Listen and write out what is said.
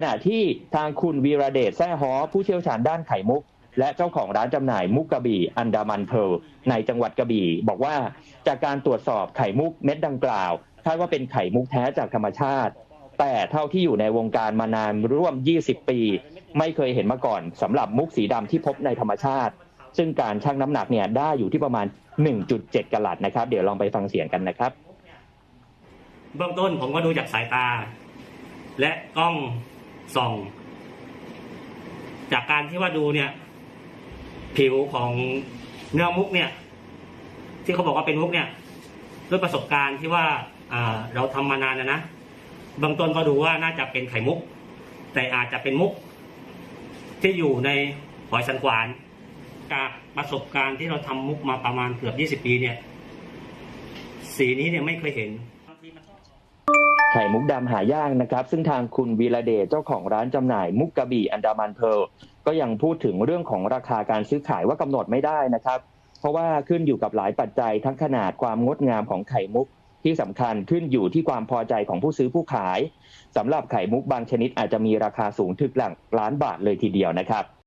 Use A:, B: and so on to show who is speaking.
A: ขณะที่ทางคุณวีระเดชแซ่ฮอผู้เชี่ยวชาญด้านไข่มุก และเจ้าของร้านจำหน่ายมุกกระบี่อันดามันเพลในจังหวัดกระบี่ บอกว่าจากการตรวจสอบไข่มุกเม็ดดังกล่าวคาดว่าเป็นไข่มุกแท้จากธรรมชาติ แต่เท่าที่อยู่ในวงการมานานร่วม 20 ปี ไม่เคยเห็นมาก่อนสำหรับมุกสีดำที่พบในธรรมชาติ ซึ่งการชั่งน้ำหนักเนี่ยได้อยู่ที่ประมาณ 1.7กะลัดนะครับ เดี๋ยวลองไปฟังเสียงกันนะครับ
B: เบื้องต้นผมก็ดูจากสายตา และกล้อง ส่อง จากการที่ว่าดูเนี่ย ผิวของเนื้อมุกเนี่ย ที่เขาบอกว่าเป็นมุกเนี่ย ด้วยประสบการณ์ที่ว่าเราทำมานานนะนะบื้องต้นก็ดูว่าน่าจะเป็นไข่มุก แต่อาจจะเป็นมุก ที่อยู่ในหอยสันขวาน จากประสบการณ์ที่เราทำมุกมาประมาณเกือบ 20 ปีเนี่ย สีนี้เนี่ยไม่เคยเห็น
A: ไข่มุกดำหายากนะครับ ซึ่งทางคุณวีระเดชเจ้าของร้านจำหน่ายมุกกระบี่อันดามันเพลก็ยังพูดถึงเรื่องของราคาการซื้อขายว่ากำหนดไม่ได้นะครับ เพราะว่าขึ้นอยู่กับหลายปัจจัยทั้งขนาดความงดงามของไข่มุกที่สำคัญขึ้นอยู่ที่ความพอใจของผู้ซื้อผู้ขายสำหรับไข่มุกบางชนิดอาจจะมีราคาสูงถึงหลักล้านบาทเลยทีเดียวนะครับ